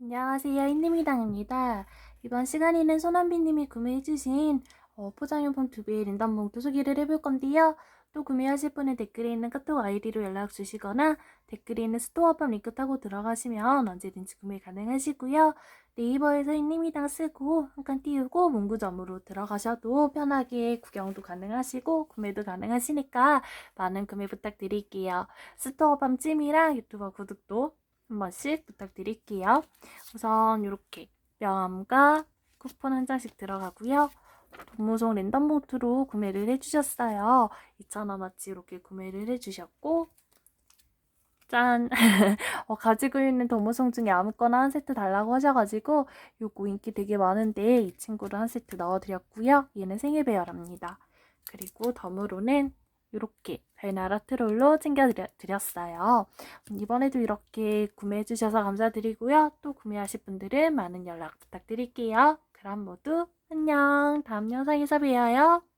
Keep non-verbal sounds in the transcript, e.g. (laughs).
안녕하세요. 인님이당입니다. 이번 시간에는 손한비님이 구매해주신 어, 포장용품 두 개의 랜덤 봉투 소개를 해볼 건데요. 또 구매하실 분은 댓글에 있는 카톡 아이디로 연락 주시거나 댓글에 있는 스토어팜 링크 타고 들어가시면 언제든지 구매 가능하시고요. 네이버에서 인님이당 쓰고 한 칸 띄우고 문구점으로 들어가셔도 편하게 구경도 가능하시고 구매도 가능하시니까 많은 구매 부탁드릴게요. 스토어팜 찜이랑 유튜버 구독도 한 번씩 부탁드릴게요. 우선 이렇게 명함과 쿠폰 한 장씩 들어가고요. 동무송 랜덤 봉투로 구매를 해주셨어요. 2,000원어치 이렇게 구매를 해주셨고 짠! (laughs) 어, 가지고 있는 동무송 중에 아무거나 한 세트 달라고 하셔가지고 요거 인기 되게 많은데 이 친구를 한 세트 넣어드렸고요. 얘는 생일 배열합니다. 그리고 덤으로는 이렇게 별나라 트롤로 챙겨드렸어요. 이번에도 이렇게 구매해주셔서 감사드리고요. 또 구매하실 분들은 많은 연락 부탁드릴게요. 그럼 모두 안녕. 다음 영상에서 봬요.